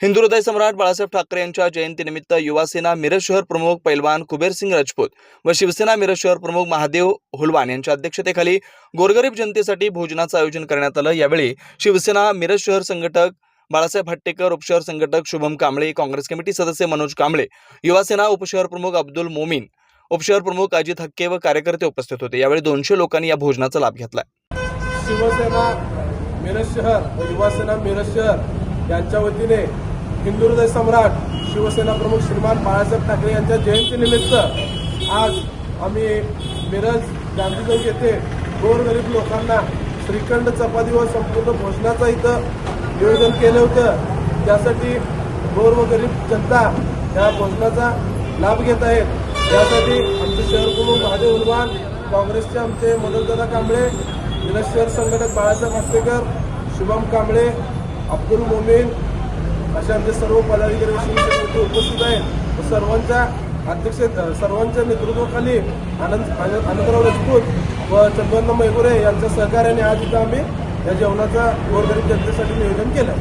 हिंदू हृदय सम्राट बाळासाहेब ठाकरे यांच्या जयंतीनिमित्त युवासेना मिरज शहर प्रमुख पैलवान कुबेरसिंग राजपूत व शिवसेना मिरज शहर प्रमुख महादेव हुलवान यांच्या अध्यक्षतेखाली गोरगरीब जनतेसाठी भोजनाचं आयोजन करण्यात आलं. यावेळी शिवसेना मिरज शहर संघटक बाळासाहेब हट्टेकर उपशहर संघटक शुभम कांबळे काँग्रेस कमिटी सदस्य मनोज कांबळे युवासेना उपशहर प्रमुख अब्दुल मोमीन उपशहर प्रमुख अजित हक्के व कार्यकर्ते उपस्थित होते. यावेळी दोनशे लोकांनी या भोजनाचा लाभ घेतला. शिवसेना मिरज शहर व युवासेना मिरज शहर यांच्या वतीने हिंदुहृदय सम्राट शिवसेना प्रमुख श्रीमान बाळासाहेब ठाकरे यांच्या जयंतीनिमित्त आज आम्ही मिरज गांधी येथे गोरगरीब लोकांना श्रीखंड चपाती व संपूर्ण भोजनाचं इथं नियोजन केलं होतं. त्यासाठी गोर व गरीब जनता या भोजनाचा लाभ घेत आहेत. त्यासाठी आमचे शहर प्रमुख महादेव उलवान काँग्रेसचे आमचे मदतदादा कांबळे मिरज शहर संघटक बाळासाहेब हत्तेकर शुभम कांबळे अब्दुल मोमीन असे आमचे सर्व पदाधिकारी व उपस्थित आहेत. सर्वांच्या अध्यक्ष सर्वांच्या नेतृत्वाखाली आनंद आनंदराव राजपूत व चंदन मैगुरे यांच्या सहकार्याने आज इथं आम्ही या जेवणाचा गोरगरीब जनतेसाठी नियोजन केलं.